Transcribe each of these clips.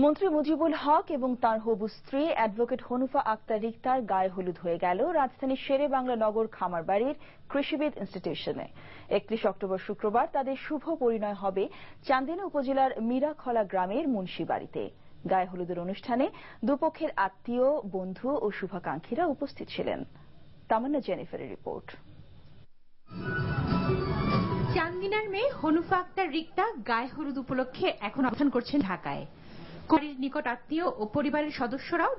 মন্ত্রী মুজিবুল হক এবং তার হবু স্ত্রী অ্যাডভোকেট হনুফা আক্তার রিক্তার গায়ে হলুদ হয়ে গেল রাজধানীর শেরে বাংলা নগর খামারবাড়ির কৃষিবিদ ইনস্টিটিউশনে। একত্রিশ অক্টোবর শুক্রবার তাদের শুভ পরিণয় হবে চান্দিনা উপজেলার মিরাখলা গ্রামের মুন্সি বাড়িতে। গায়ে হলুদের অনুষ্ঠানে দুপক্ষের আত্মীয়, বন্ধু ও শুভাকাঙ্ক্ষীরা উপস্থিত ছিলেন। রিপোর্ট। চান্দিনার মেয়ে হনুফা আক্তার রিক্তা গায়ে হলুদ উপলক্ষে এখন অবস্থান করছেন ঢাকায়। বাড়ির নিকট আত্মীয় ও পরিবারের সদস্যরাও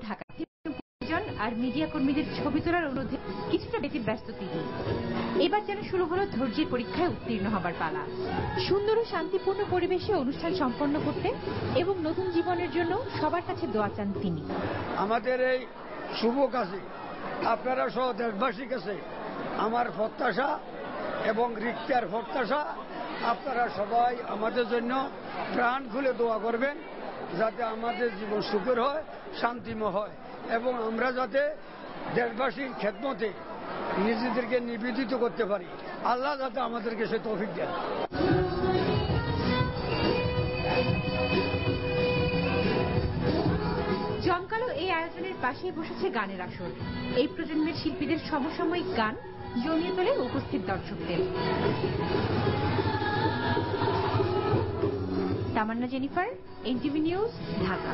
পরিজন আর মিডিয়া কর্মীদের ছবি তোলার অনুরোধে কিছুটা বেশি ব্যস্ত তিনি। এবার যেন শুরু হলো ধৈর্যের পরীক্ষায় উত্তীর্ণ হবার পালা। সুন্দর ও শান্তিপূর্ণ পরিবেশে অনুষ্ঠান সম্পন্ন করতে এবং নতুন জীবনের জন্য সবার কাছে দোয়া চান তিনি। আমাদের এই শুভ কাজে আপনারা সহ দেশবাসীর কাছে আমার প্রত্যাশা এবং রিক্তার প্রত্যাশা, আপনারা সবাই আমাদের জন্য প্রাণ খুলে দোয়া করবেন। যাতে আমাদের জীবন সুখের হয়, শান্তিময় হয়, এবং আমরা যাতে দেশবাসীর খেদমতে নিজেদেরকে নিবেদিত করতে পারি। আল্লাহ যাতে আমাদেরকে সে তৌফিক দেন। জমকালো এই আয়োজনের পাশেই বসেছে গানের আসর। এই প্রজন্মের শিল্পীদের সমসাময়িক গান জমিয়ে তোলে উপস্থিত দর্শকদের। Tamanna Jennifer NTV news Dhaka.